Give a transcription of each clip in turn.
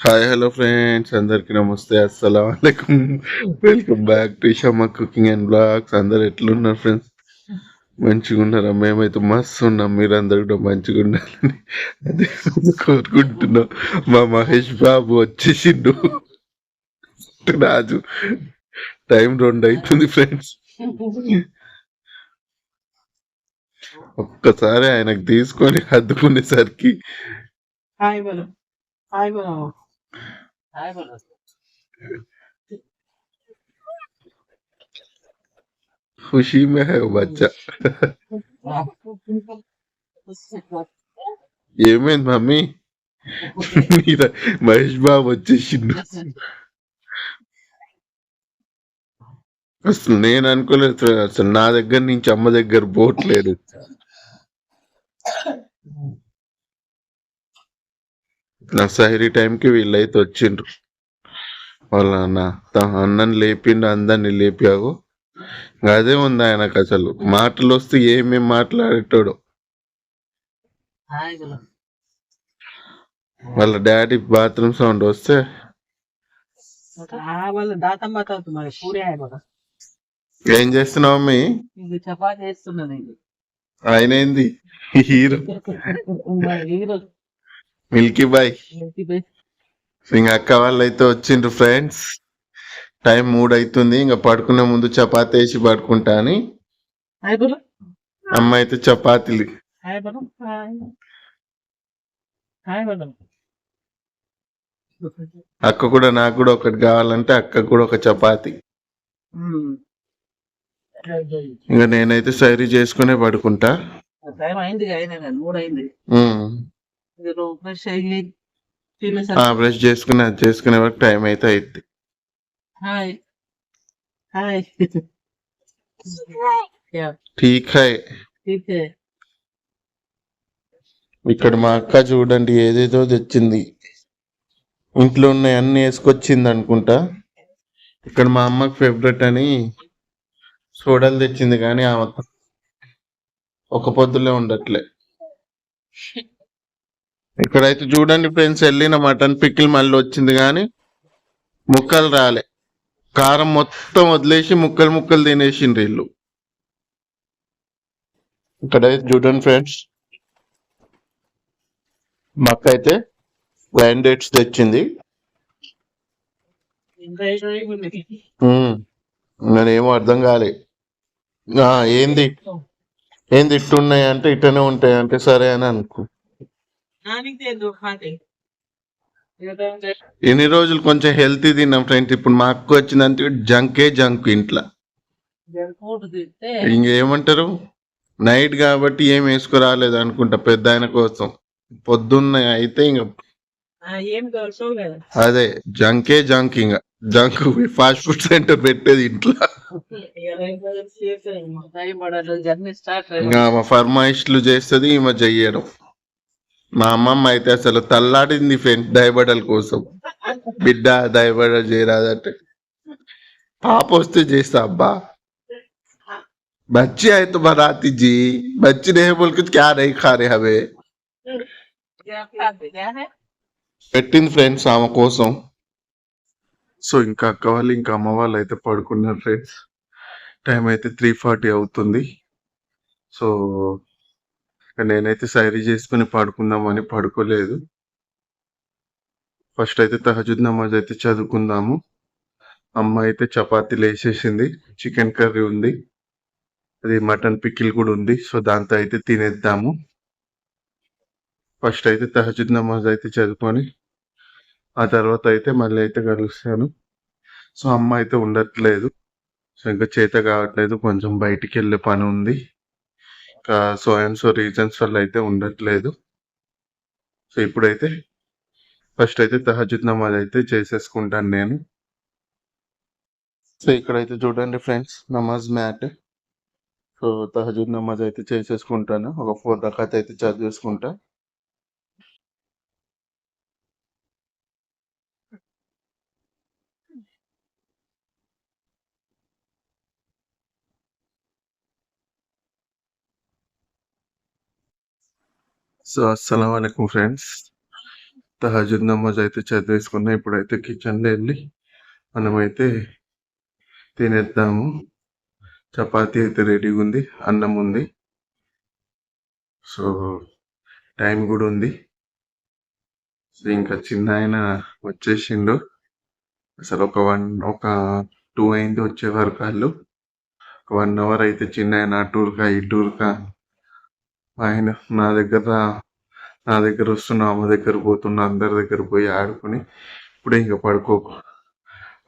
Hi hello friends అందరికి నమస్తే. అస్సలం వాలేకుమ్ welcome back to Shamma cooking and blogs అందరు ఎట్లున్నారు ఫ్రెండ్స్ మంచిగా ఉన్నారా మేమైతే మస్తు ఉన్నాం మీరందరూ కూడా మంచిగా ఉండాలని అదే కోరుకుంటున్నాం. మా మహేష్ బాబు వచ్చేసిండు. రాజు టైం రెండు అవుతుంది ఫ్రెండ్స్ ఒక్కసారి ఆయనకు తీసుకొని హద్దుకునేసరికి హాయ్ బోలో. హాయ్ బోలో. హాయ్ బోలో ఖుషీ మే హై वो बच्चा ఏమైంది మమ్మీ మీర మహేష్ బాబు వచ్చేసిండు అసలు నేను అనుకోలేదు ఫ్రెండ్. అసలు నా దగ్గర నుంచి అమ్మ దగ్గర పోవట్లేదు నా టైంకి వీళ్ళైతే వచ్చిండ్రు. వాళ్ళ అన్న తమ అన్నని లేపిండు అందరిని లేపాగు అదే ఉంది ఆయనకు అసలు. మాటలు వస్తే ఏమేమి మాట్లాడేటోడు. వాళ్ళ డాడీ బాత్రూమ్ సౌండ్ వస్తే. ఏం చేస్తున్నావు అమ్మి? చపాతి చేస్తున్నది ఆయన ఏంది? హీరో. హీరో. మిల్కీ బాయ్ ఇంకా అక్క వాళ్ళు అయితే వచ్చిండ్రు ఫ్రెండ్స్. టైం మూడు అవుతుంది ఇంకా పడుకునే ముందు చపాతీ వేసి పడుకుంటా అని. అమ్మ అయితే చపాతీలు. అక్క కూడా నాకు కూడా ఒకటి కావాలంటే అక్క కూడా ఒక చపాతీ. ఇంకా నేనైతే సైరీ చేసుకునే పడుకుంటా. టైం అయింది మూడు అయింది బ్రష్ చేసుకునే చేసుకునే వరకు టైం అయితే అయింది హాయ్. ఠీక్. హాయ్ ఇక్కడ మా అక్క చూడండి ఏదేదో తెచ్చింది. ఇంట్లో ఉన్న అన్ని వేసుకొచ్చింది అనుకుంటా. ఇక్కడ మా అమ్మకి ఫేవరెట్ అని సోడాలు తెచ్చింది కానీ ఆమె ఒక పొద్దులే ఉండట్లే. ఇక్కడైతే చూడండి ఫ్రెండ్స్ వెళ్ళిన మటన్ పిక్కిల్ మళ్ళీ వచ్చింది కానీ ముక్కలు రాలే. కారం మొత్తం వదిలేసి ముక్కలు ముక్కలు తినేసిండ్రు వీళ్ళు. ఇక్కడైతే చూడండి ఫ్రెండ్స్ మక్కైతే బ్రాండెడ్స్ తెచ్చింది. నేనేమో అర్థం కాలే. ఏంది? ఏంది ఇట్టున్నాయి అంటే ఇట్టనే ఉంటాయి అంటే సరే అని అనుకో ఎన్ని రోజులు కొంచెం హెల్తీ తిన్నాం ఫ్రెండ్స్ ఇప్పుడు మా అక్క వచ్చిందంటే జంకే జంక్ ఇంట్లో. ఇంకేమంటారు? నైట్ కాబట్టి ఏం వేసుకురాలేదు అనుకుంటా పెద్ద ఆయన కోసం. పొద్దున్న అయితే ఇంక అదే జంకే జంక్ ఇంకా. జంక్ ఫాస్ట్ ఫుడ్ సెంటర్ పెట్టేది ఇంట్లో. మా ఫర్మాయిష్లు చేస్తుంది ఈమె చెయ్యడం. మా అమ్మమ్మ అయితే అసలు తల్లాడింది ఫ్రెండ్స్ దయబడల కోసం బిడ్డ దయబడలు చేయరాదంటే పాప వస్తే చేస్తా అబ్బా बच्चे आए तो बनाती जी बच्चे नहीं बोल के क्या नहीं खा रहे हमें పెట్టింది ఫ్రెండ్స్ ఆమె కోసం సో ఇంకా అక్క వాళ్ళు ఇంకా అమ్మ వాళ్ళు అయితే పడుకున్నారు ఫ్రెండ్స్ టైం అయితే త్రీ ఫార్టీ అవుతుంది సో ఇక నేనైతే సైరీ చేసుకుని పడుకుందామని పడుకోలేదు. ఫస్ట్ అయితే తహజుద్ నమాజ్ అయితే చదువుకుందాము. అమ్మ అయితే చపాతీలు వేసేసింది చికెన్ కర్రీ ఉంది అది మటన్ పికిల్ కూడా ఉంది సో దాంతో అయితే తినేద్దాము. ఫస్ట్ అయితే తహజుద్ నమాజ్ అయితే చదువుకొని ఆ తర్వాత అయితే మళ్ళీ అయితే కలుస్తాను. సో అమ్మ అయితే ఉండట్లేదు సో ఇంకా చేత కావట్లేదు కొంచెం బయటికి వెళ్ళే పని ఉంది. సో అండ్ సో రీజన్స్ వల్ల అయితే ఉండట్లేదు. సో ఇప్పుడైతే ఫస్ట్ అయితే తహజుద్ నమాజ్ అయితే చేసేసుకుంటాను నేను. సో ఇక్కడైతే చూడండి ఫ్రెండ్స్ నమాజ్ మ్యాట్. సో తహజుద్ నమాజ్ అయితే చేసేసుకుంటాను. ఒక ఫోర్ రకాత్ అయితే చదివేసుకుంటా. సో అస్సలం అయికం ఫ్రెండ్స్. తహజుద్ నమాజ్ అయితే చదివేసుకున్నా ఇప్పుడైతే కిచెన్లో వెళ్ళి మనమైతే తినేద్దాము. చపాతీ అయితే రెడీగా ఉంది అన్నం ఉంది. సో టైం కూడా ఉంది. సో ఇంకా చిన్న ఆయన వచ్చేసిండు. అసలు ఒక వన్ ఒక టూ అయింది వచ్చే వరకు వాళ్ళు. ఒక వన్ అవర్ అయితే చిన్న ఆయన ఆ టూర్కా ఈ టూర్కా ఆయన నా దగ్గర నా దగ్గర వస్తున్న అమ్మ దగ్గర పోతున్న అందరి దగ్గర పోయి ఆడుకుని ఇప్పుడే ఇంకా పడుకో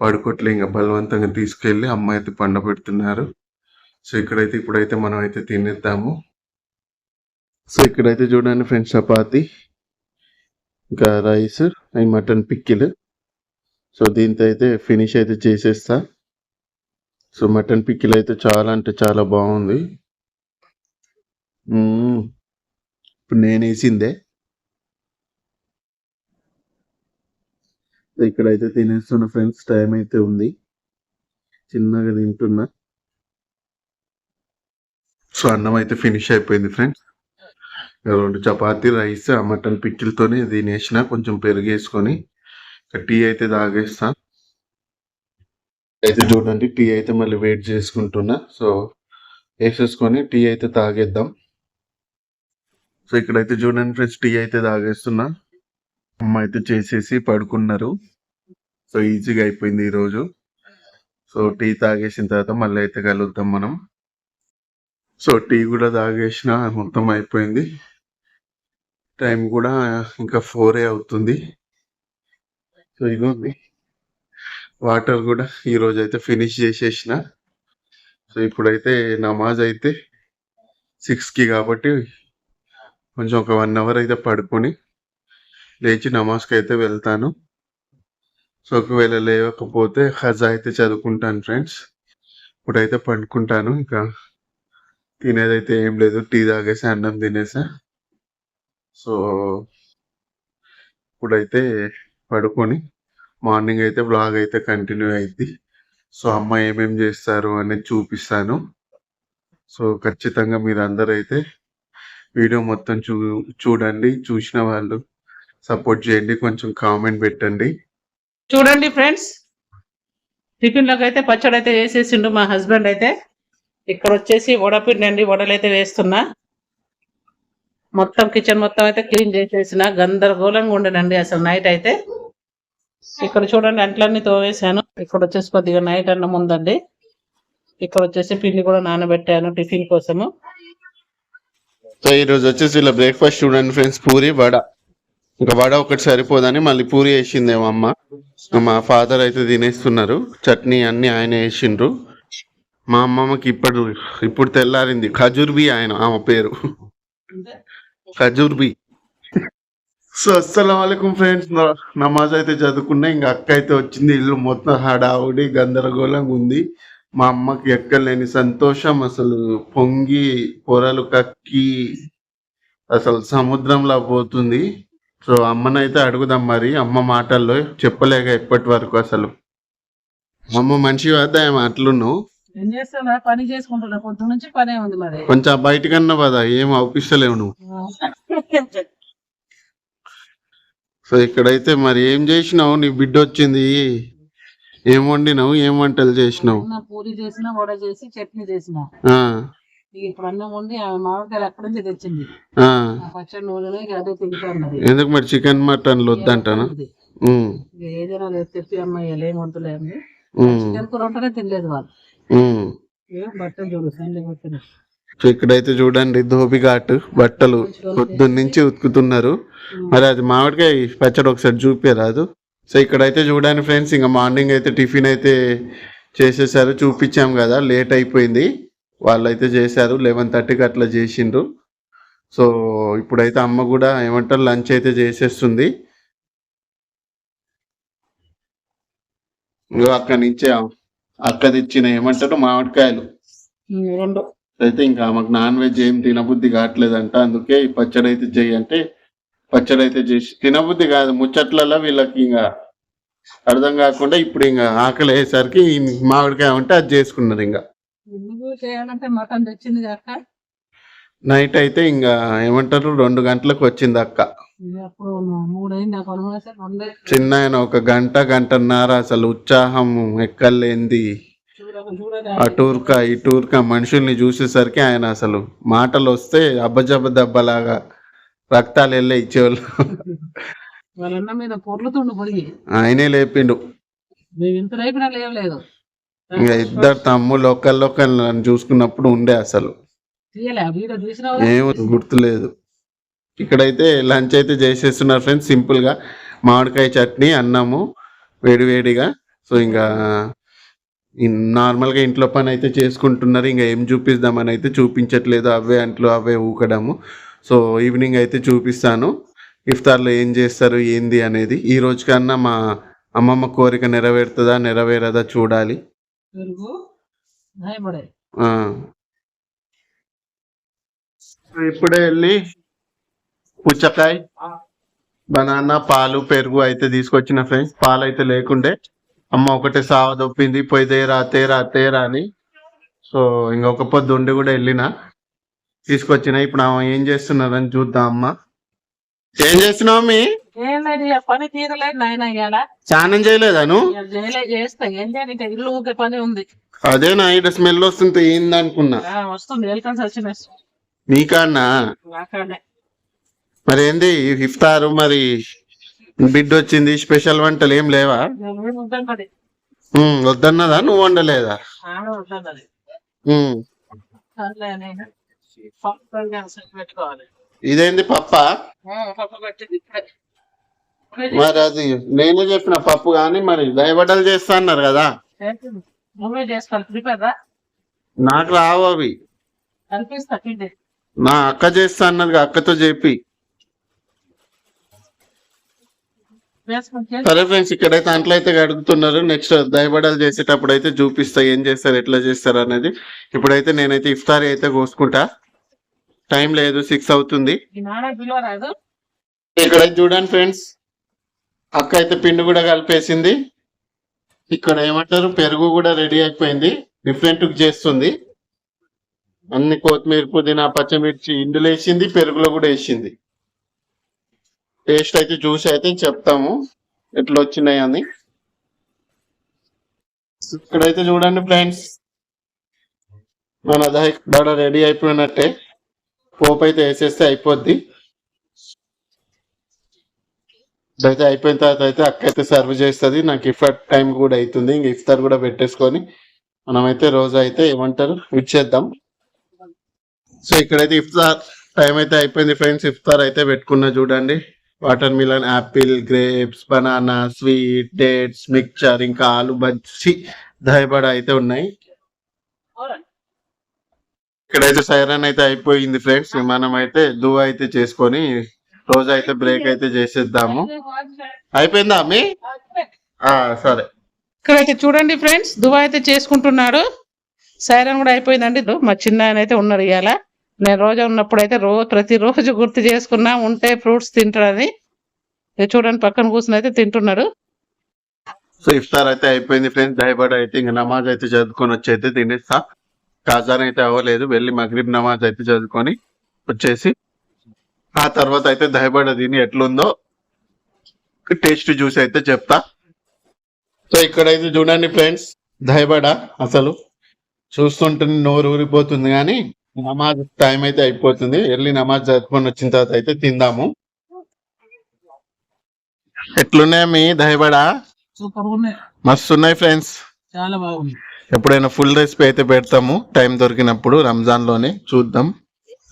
పడుకోట్లే ఇంకా బలవంతంగా తీసుకెళ్ళి అమ్మ అయితే పండ పెడుతున్నారు. సో ఇక్కడైతే ఇప్పుడైతే మనం అయితే తినేద్దాము. సో ఇక్కడైతే చూడండి ఫ్రెండ్స్ చపాతి ఇంకా rice and mutton pickle. So దీంతో అయితే ఫినిష్ అయితే చేసేస్తా. సో మటన్ పిక్కిల్ అయితే చాలా అంటే చాలా బాగుంది. ఇప్పుడు నేను వేసిందే ఇక్కడైతే తినేస్తున్న ఫ్రెండ్స్ టైం అయితే ఉంది. చిన్నగా తింటున్నా. సో అన్నం అయితే ఫినిష్ అయిపోయింది ఫ్రెండ్స్. రెండు చపాతి రైస్ ఆ మటన్ పిచ్చిలతోనే తినేసిన. కొంచెం పెరిగేసుకొని టీ అయితే తాగేస్తా. అయితే చూడండి టీ అయితే మళ్ళీ వెయిట్ చేసుకుంటున్నా. సో వేసేసుకొని టీ అయితే తాగేద్దాం. సో ఇక్కడైతే చూడండి ఫ్రెండ్స్ టీ అయితే తాగేస్తున్నా. అమ్మ అయితే చేసేసి పడుకున్నారు. సో ఈజీగా అయిపోయింది ఈరోజు. సో టీ తాగేసిన తర్వాత మళ్ళీ అయితే కలుగుతాం మనం. సో టీ కూడా తాగేసిన మొత్తం అయిపోయింది. టైం కూడా ఇంకా ఫోరే అవుతుంది. సో ఇది వాటర్ కూడా ఈరోజు అయితే ఫినిష్ చేసేసిన. సో ఇప్పుడైతే నమాజ్ అయితే సిక్స్కి కాబట్టి కొంచెం ఒక వన్ అవర్ అయితే పడుకొని లేచి నమాజ్కి అయితే వెళ్తాను. సో ఒకవేళ లేవకపోతే హజా అయితే చదువుకుంటాను ఫ్రెండ్స్. ఇప్పుడైతే పండుకుంటాను ఇంకా. తినేదైతే ఏం లేదు. టీ తాగేసి అన్నం తినేసా. సో ఇప్పుడైతే పడుకొని మార్నింగ్ అయితే బ్లాగ్ అయితే కంటిన్యూ అయింది. సో అమ్మ ఏమేం చేస్తారు అనేది చూపిస్తాను. సో ఖచ్చితంగా మీరు అందరూ అయితే వీడియో మొత్తం చూ చూడండి చూసిన వాళ్ళు సపోర్ట్ చేయండి కొంచెం కామెంట్ పెట్టండి. చూడండి ఫ్రెండ్స్ టిఫిన్లోకి అయితే పచ్చడి అయితే వేసేసిండు మా హస్బెండ్ అయితే. ఇక్కడ వచ్చేసి వడపిండి అండి వడలు అయితే వేస్తున్నా. మొత్తం కిచెన్ మొత్తం అయితే క్లీన్ చేసేసిన గందరగోళంగా ఉండనండి అసలు నైట్ అయితే. ఇక్కడ చూడండి అంట్లన్నీ తోవేశాను ఇక్కడ వచ్చేసి కొద్దిగా నైట్ అన్నం ఉందండి. ఇక్కడ వచ్చేసి పిండి కూడా నానబెట్టాను టిఫిన్ కోసము. సో ఈ రోజు వచ్చేసి ఇలా బ్రేక్ఫాస్ట్ చూడండి ఫ్రెండ్స్ పూరి వడ. ఇంకా వడ ఒకటి సరిపోదని మళ్ళీ పూరి వేసిందేమో అమ్మ. మా ఫాదర్ అయితే తినేస్తున్నారు. చట్నీ అన్ని ఆయన వేసిండ్రు. మా అమ్మమ్మకి ఇప్పుడు ఇప్పుడు తెల్లారింది. ఖజూర్బీ ఆయన ఆమె పేరు. ఖజూర్బి సో అస్సలం వాలేకుమ్ ఫ్రెండ్స్. నమాజ్ అయితే చదువుకున్నా ఇంకా అక్క అయితే వచ్చింది. ఇల్లు మొత్తం హడావుడి గందరగోళంగా ఉంది. మా అమ్మకి ఎక్కలేని సంతోషం అసలు. పొంగి పొరలు కక్కి అసలు సముద్రంలో పోతుంది. సో అమ్మనైతే అడుగుదాం మరి. అమ్మ మాటల్లో చెప్పలేక ఇప్పటి వరకు అసలు. అమ్మ మనిషి వద్ద ఏమో అట్లున్నావు ఏం చేస్తున్నా పని చేసుకుంటున్నా. పొద్దు నుంచి పనే ఉంది మరి. కొంచెం బయటకన్నా పదా. ఏం అవుపిస్తలేవు నువ్వు. సో ఇక్కడైతే మరి ఏం చేసినావు? నీ బిడ్డ వచ్చింది ఏం వండినావు? ఏం వంటలు చేసినావు? పూరి చేసిన వడ చేసి చట్నీ చేసిన. ఇప్పుడు అన్నం వండి ఆమె మామిడికాయలు అక్కడి నుంచి తెచ్చింది. పచ్చడి నూనెలో అదే ఎందుకు మరి చికెన్ మటన్లు వద్దంటానా? ఏదైనా లేదు అమ్మాయి ఏం చికెన్ కూర తినలేదు వాళ్ళు. ఉమ్. ఏం బట్టలు చూడు సండే కొట్టిన. సో ఇక్కడైతే చూడండి ధోబి ఘాట్ బట్టలు పొద్దున్న నుంచి ఉతుకుతున్నారు. మరి అది మామిడికాయ పచ్చడి ఒకసారి చూపించరాదు సో ఇక్కడైతే చూడండి ఫ్రెండ్స్ ఇంకా మార్నింగ్ అయితే టిఫిన్ అయితే చేసేసారు. చూపించాం కదా లేట్ అయిపోయింది. వాళ్ళైతే చేశారు లెవెన్ థర్టీకి అట్లా చేసిండ్రు. సో ఇప్పుడైతే అమ్మ కూడా ఏమంటారు లంచ్ అయితే చేసేస్తుంది. అక్కడి నుంచే అక్క తెచ్చిన ఏమంటారు మామిడికాయలు. రెండు. అయితే ఇంకా ఆమెకు నాన్ వెజ్ ఏం తినబుద్ధి కావట్లేదంట. అందుకే ఈ పచ్చడి అయితే చెయ్యి అంటే పచ్చడి అయితే చేసి తినబుద్ధి కాదు. ముచ్చట్లలో వీళ్ళకి ఇంకా అర్థం కాకుండా ఇప్పుడు ఇంకా ఆకలి అయ్యేసరికి మామిడికాయ ఉంటే అది చేసుకున్నారు ఇంకా ఎందుకు చేయాలంటే మటన్ తెచ్చింది కాక నైట్ అయితే ఇంకా ఏమంటారు రెండు గంటలకు వచ్చింది అక్క. చిన్న ఆయన ఒక గంట గంటన్నర అసలు ఉత్సాహం ఎక్కలేంది. ఆ టూర్కా ఈ టూర్కా మనుషుల్ని చూసేసరికి ఆయన అసలు మాటలు వస్తే అబ్బజబ్బ దెబ్బలాగా రక్తాలు వెళ్ళే ఇచ్చేవాళ్ళు. వాళ్ళన్న మీద పొర్లుతుండు పొడిగి ఆయనే లేపిండు. మేము ఇంత రేపినా లేవలేదు. ఇంకా ఇద్దరు తమ్ముళ్ళు ఒకళ్ళొకళ్ళు నన్ను చూసుకున్నప్పుడు ఉండే అసలు. తీయలే వీడియో గుర్తులేదు. ఇక్కడైతే లంచ్ అయితే చేసేస్తున్నారు ఫ్రెండ్స్ సింపుల్గా మామిడికాయ చట్నీ అన్నము వేడి వేడిగా. సో ఇంకా నార్మల్గా ఇంట్లో పని అయితే చేసుకుంటున్నారు ఇంకా ఏం చూపిద్దామని అయితే చూపించట్లేదు అవే అంట్లో అవే ఊకడము. సో ఈవినింగ్ అయితే చూపిస్తాను. ఇఫ్తార్లో ఏం చేస్తారు ఏంది అనేది ఈ రోజు కన్నా మా అమ్మమ్మ కోరిక నెరవేరుతుందా నెరవేరదా చూడాలి. ఆ. ఇప్పుడే వెళ్ళి పుచ్చకాయ బనానా పాలు పెరుగు అయితే తీసుకొచ్చిన ఫ్రెండ్స్. పాలు అయితే లేకుండే. అమ్మ ఒకటే సావ దొప్పింది పోయి తేరా తేరా తేరా అని. సో ఇంకొక పొద్దు ఉండి కూడా వెళ్ళిన. తీసుకొచ్చిన. ఇప్పుడు ఆమె ఏం చేస్తున్నారని చూద్దాం అమ్మ. ఏం చేస్తున్నావు మీ పని తీరలేదు నాయన ఇవాళ స్నానం చేయలేదాను చేస్తా. ఏం చేయాలి? ఇంకా ఇల్లు ఊకే పని ఉంది. అదే నా ఇక్కడ స్మెల్ వస్తుంటే ఏంది అనుకున్నా వస్తుంది వెల్కమ్ వచ్చిన నీకన్నా నాకాడే మరి ఏంది ఇఫ్తారు మరి బిడ్డ వచ్చింది స్పెషల్ వంటలు ఏం లేవా? నేను వద్దన్నది. నువ్వు వండలేదా? పెట్టుకోవాలి. ఇదేంది పప్ప? మరి అది నేనే చెప్పిన పప్పు కానీ మరి దయబడ్డలు చేస్తా అన్నారు కదా. నాకు రావు అవి. నా అక్క చేస్తా అన్నది అక్కతో చెప్పి. సరే ఫ్రెండ్స్ ఇక్కడైతే అంట్లో అయితే అడుగుతున్నారు నెక్స్ట్ దయబడాలు చేసేటప్పుడు అయితే చూపిస్తా ఏం చేస్తారు ఎట్లా చేస్తారు అనేది. ఇప్పుడైతే నేనైతే ఇఫ్తారీ అయితే కోసుకుంటా. టైం లేదు సిక్స్ అవుతుంది. ఇక్కడ చూడండి ఫ్రెండ్స్ అక్క అయితే పిండి కూడా కలిపేసింది. ఇక్కడ ఏమంటారు పెరుగు కూడా రెడీ అయిపోయింది డిఫరెంట్ చేస్తుంది. అన్ని కొత్తిమీర పుదీనా పచ్చిమిర్చి ఇందులో వేసింది పెరుగులో కూడా వేసింది. టేస్ట్ అయితే చూసి అయితే చెప్తాము ఎట్లా వచ్చినాయి అని. ఇక్కడైతే చూడండి ఫ్రెండ్స్ మన దడ రెడీ అయిపోయినట్టే. పోపు అయితే వేసేస్తే అయిపోద్ది. అయితే అయిపోయిన తర్వాత అయితే అక్క అయితే సర్వ్ చేస్తుంది. నాకు ఇఫ్తార్ టైం కూడా అవుతుంది ఇంక ఇఫ్తార్ కూడా పెట్టేసుకొని మనమైతే రోజు అయితే ఏమంటారు? ఇచ్చేద్దాం సో ఇక్కడైతే ఇఫ్తార్ టైం అయితే అయిపోయింది ఫ్రెండ్స్. ఇఫ్తార్ అయితే పెట్టుకున్నా చూడండి. Watermelon apple grapes banana sweet dates mixture ఇంకా ఆలు బజ్జి దయబడ అయితే ఉన్నాయి. ఇక్కడైతే సైరన్ అయితే అయిపోయింది ఫ్రెండ్స్. మనం అయితే దువ్వ అయితే చేసుకొని రోజు అయితే బ్రేక్ అయితే చేసేద్దాము. అయిపోయిందా ఆ, సరే. ఇక్కడైతే చూడండి ఫ్రెండ్స్ దువా అయితే చేసుకుంటున్నాడు సైరన్ కూడా అయిపోయిందండి. మా చిన్న ఆయన అయితే ఉన్నాడు ఇవాళ నేను రోజా ఉన్నప్పుడు అయితే రోజు ప్రతిరోజు గుర్తు చేసుకున్నా ఉంటే ఫ్రూట్స్ తింటాడని. చూడండి పక్కన కూర్చుని అయితే తింటున్నాడు సో ఇఫ్తార్ అయితే అయిపోయింది ఫ్రెండ్స్. దయబడ అయితే ఇంకా నమాజ్ అయితే చదువుకొని వచ్చి అయితే తినేస్తా. కాజాన్ అయితే అవ్వలేదు. వెళ్ళి మగ్రిబ్ నమాజ్ అయితే చదువుకొని వచ్చేసి ఆ తర్వాత అయితే దయబడ తిని ఎట్లుందో టేస్ట్ చూసి అయితే చెప్తా. సో ఇక్కడైతే చూడండి ఫ్రెండ్స్ దయబడ అసలు. చూస్తుంటే నోరు ఊరిపోతుంది కానీ నమాజ్ టైం అయితే అయిపోతుంది. వెళ్ళి నమాజ్ చదువుకొని వచ్చిన తర్వాత అయితే తిందాము. ఎట్లున్నాయి మీ దయబడ మస్తు ఉన్నాయి ఫ్రెండ్స్. చాలా బాగుంది ఎప్పుడైనా ఫుల్ రెసిపీ అయితే పెడతాము టైం దొరికినప్పుడు రంజాన్లోనే చూద్దాం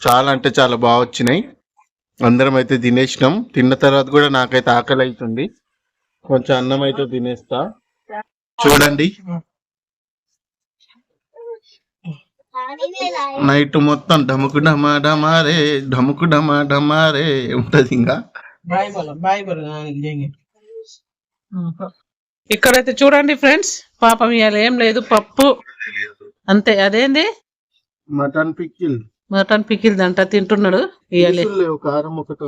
చాలా అంటే చాలా బాగా వచ్చినాయి అందరం అయితే తినేసినాం తిన్న తర్వాత కూడా నాకైతే ఆకలి అవుతుంది కొంచెం అన్నం అయితే తినేస్తా చూడండి నైట్ మొత్తం ఢముకు డమా డమారే ఢముకు డమా డమారే ఉంటది ఇంకా ఇక్కడైతే చూడండి ఫ్రెండ్స్ పాపం ఇవాళ ఏం లేదు పప్పు. అంతే అదేంది? Mutton pickle. మటన్ పికిల్ అంట తింటున్నాడు ఇవాళ కారం ఒకటి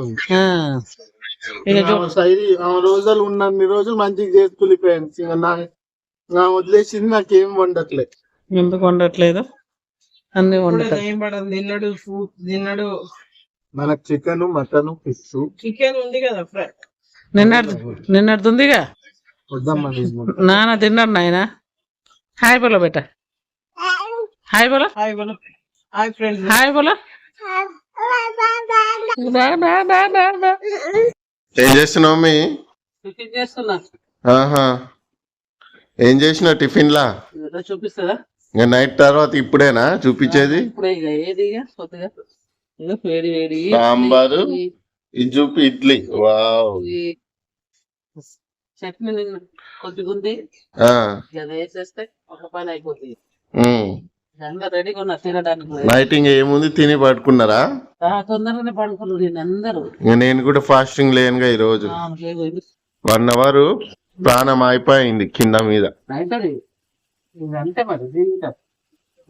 రోజులు ఉన్నన్ని రోజులు మంచిగా చేసుకుని ఫ్రెండ్స్ ఇంకా నా నా వదిలేసింది నాకేం వండట్లే. ఎందుకు వండట్లేదు? అన్ని వండుతారు టైం పడదు తిన్నాడు ఫ్రూట్ తిన్నాడు. మనకు చికెన్ మటన్ ఫిష్. చికెన్ ఉంది కదా ఫ్రెండ్. నిన్నటి నిన్నటిది ఉందిగా? నాన్న తిన్నాడు నాయన? హాయ్ బోలో బేట. హాయ్ బోలో. హాయ్ బోలో. Hi friends. హాయ్. ఏం చేస్తున్నావు మీ టిఫిన్ చేస్తున్నా. ఆహా. ఏం చేసిన టిఫిన్ లా చూపిస్తుందా? ఇంకా నైట్ తర్వాత ఇప్పుడేనా చూపించేది? సాంబారు ఇది చూపి ఇడ్లీ. వావ్. చట్నీ తిన్న కొద్దిగా ఉంది. ఆ, ఇక అది వేసేస్తే ఒక పని అయిపోతుంది ఏముంది? తిని పడుకున్నారా? తొందరగానే పడుకున్నారు నేను అందరూ. ఇంకా నేను కూడా ఫాస్టింగ్ లేనుగా ఈ రోజు వన్ అవర్ ప్రాణం అయిపోయింది కింద మీద.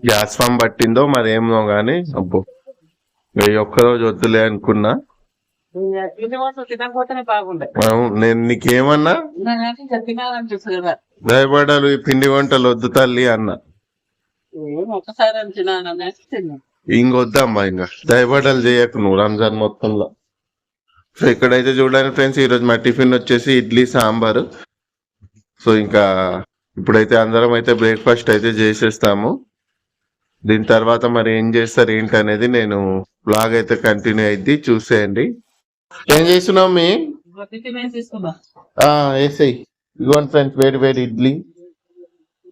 గ్యాస్ ఫామ్ పట్టిందో మరి ఏమో గానీ అబ్బో. ఒక్కరోజు వద్దులే అనుకున్నా. నేను నీకేమన్నా? భయపడాలి ఈ పిండి వంటలు వద్దు తల్లి అన్న. ఇంకొద్దమ్మా ఇంకా. దయబడలు చేయకు నువ్వు రంజాన్ మొత్తంలో. సో ఇక్కడైతే చూడండి ఫ్రెండ్స్ ఈరోజు మా టిఫిన్ వచ్చేసి ఇడ్లీ సాంబారు. సో ఇంకా ఇప్పుడైతే అందరం అయితే బ్రేక్ఫాస్ట్ అయితే చేసేస్తాము. దీని తర్వాత మరి ఏం చేస్తారు ఏంటి అనేది నేను బ్లాగ్ అయితే కంటిన్యూ అయింది చూసేయండి. ఏం చేస్తున్నావు మీ? వేసేయ్ ఇదిగోండి ఫ్రెండ్స్ వేడి వేడి ఇడ్లీ.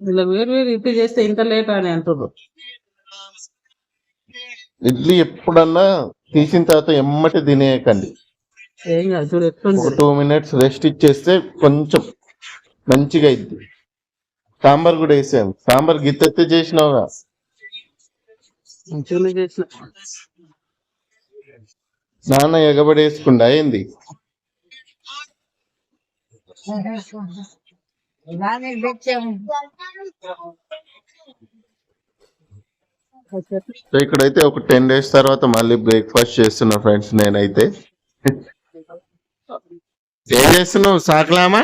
ఇలా వేరు వేరు ఇడ్లీ చేస్తే ఇంత లేట్ అని అంటున్నారు ఇడ్లీ ఎప్పుడన్నా తీసిన తర్వాత ఎమ్మటి తినేయకండి. ఏం కాదు చూడు ఎట్లుంది. ఒక టూ మినిట్స్ రెస్ట్ ఇచ్చేస్తే కొంచెం మంచిగా అయింది సాంబార్ కూడా వేసాం సాంబార్ గిత్తెత్తే చేసినావుగా చేసిన. నాన్న ఎగబడి వేసుకుండా అయింది. సో ఇక్కడైతే ఒక టెన్ డేస్ తర్వాత మళ్ళీ బ్రేక్ఫాస్ట్ చేస్తున్నా ఫ్రెండ్స్ నేనైతే. ఏం చేస్తున్నావు సాకలామా?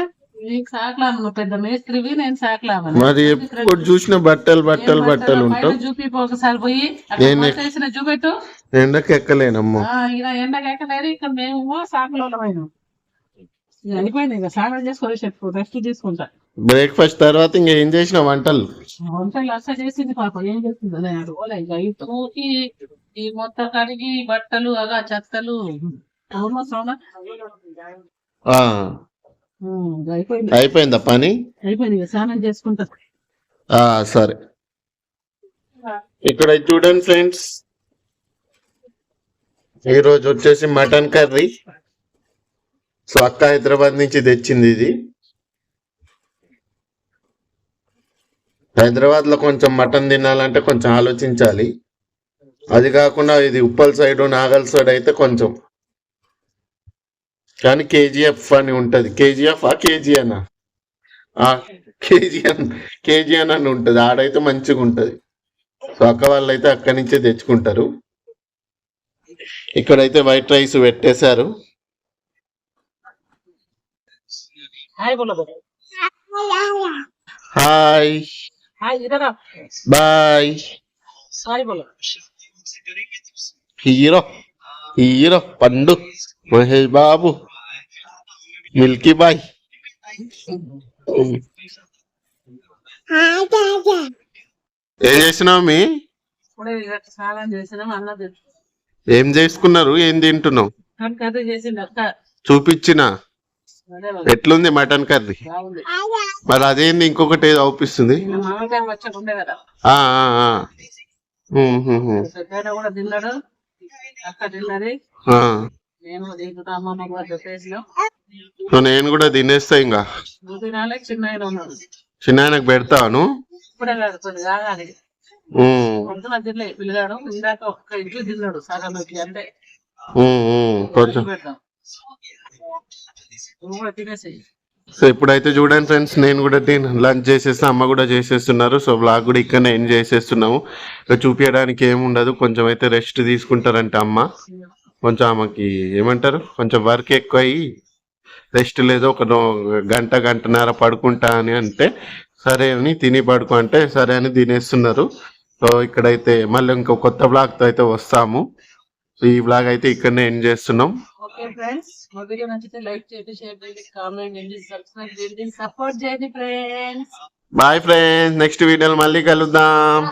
పెద్ద మేస్త్రివి నేను సాకలామని. మరి ఎప్పుడు చూసిన బట్టలు బట్టలు బట్టలు? ఉంటావు. చూపి ఒకసారి పోయి చేసిన చూపెట్టు. ఎండకి ఎక్కలేనమ్మో. ఇలా ఎండకెక్కలేదు ఇక్కడ మేము సాకలోలమైన. అయిపోయింది ఇక స్నానం చేసుకొని చెప్పు రెస్ట్ తీసుకుంటా. బ్రేక్ఫాస్ట్ తర్వాత ఇంకా ఏం చేసిన వంటలు? వంటలు అసలు చేసింది పాప ఏం చేసింది అదే అడగలే ఇక. ఈ తూకి ఈ మొత్తం కడిగి బట్టలు అగా చెత్తలు. అవసరం ఆ. అయిపోయింది. అయిపోయిందా పని? అయిపోయింది స్నానం చేసుకుంటా. సరే. ఇక్కడ చూడండి ఫ్రెండ్స్. ఈ రోజు వచ్చేసి మటన్ కర్రీ. సో అక్క హైదరాబాద్ నుంచి తెచ్చింది ఇది. హైదరాబాద్లో కొంచెం మటన్ తినాలంటే కొంచెం ఆలోచించాలి. అది కాకుండా ఇది ఉప్పల్ సైడ్ నాగల్ సైడ్ అయితే కొంచెం కానీ కేజీఎఫ్ అని ఉంటది. కేజీఎఫ్ ఆ కేజీ అన్నా కేజీఎన్ కేజీఎన్ అని ఉంటది. ఆడైతే మంచిగా ఉంటది. సో అక్క వాళ్ళు అయితే అక్కడి నుంచే తెచ్చుకుంటారు. ఇక్కడైతే వైట్ రైస్ పెట్టేశారు. Hi boy. హీరో హీరో పండు. మహేష్ బాబు. Milky boy. ఏం చేసినావు మీ? ఏం చేసుకున్నారు? ఏం తింటున్నావు? కర్రీ చేసింది అక్క. చూపించిన. ఎట్లుంది మటన్ కర్రీ? మరి అదేంది? ఇంకొకటి ఏదో అవుపిస్తుంది. తిన్నాడు. అక్క తిన్నది. నేను కూడా తినేస్తా ఇంకా. చిన్న ఆయనకు పెడతాను. కొంచెం. సో ఇప్పుడైతే చూడండి ఫ్రెండ్స్ నేను కూడా లంచ్ చేసేస్తా అమ్మ కూడా చేసేస్తున్నారు. సో బ్లాగ్ కూడా ఇక్కడనే ఎండ్ చేసేస్తున్నాము. ఇక చూపించడానికి ఏముండదు కొంచెం అయితే రెస్ట్ తీసుకుంటారంట అమ్మ. కొంచెం ఆమెకి ఏమంటారు? కొంచెం వర్క్ ఎక్కువ అయ్యి రెస్ట్ లేదు ఒక గంట గంటన్నర పడుకుంటా అని అంటే సరే అని తిని పడుకో అంటే సరే అని తినేస్తున్నారు. సో ఇక్కడైతే మళ్ళీ ఇంకో కొత్త బ్లాగ్తో అయితే వస్తాము. సో ఈ బ్లాగ్ అయితే ఇక్కడనే ఎండ్ చేస్తున్నాం. ఓకే ఫ్రెండ్స్ మా వీడియో నచ్చితే లైక్ చేయండి షేర్ చేయండి కామెంట్ చేయండి సబ్స్క్రైబ్ చేయండి సపోర్ట్ చేయండి ఫ్రెండ్స్. బాయ్ ఫ్రెండ్స్ నెక్స్ట్ వీడియోలో మళ్ళీ కలుద్దాం.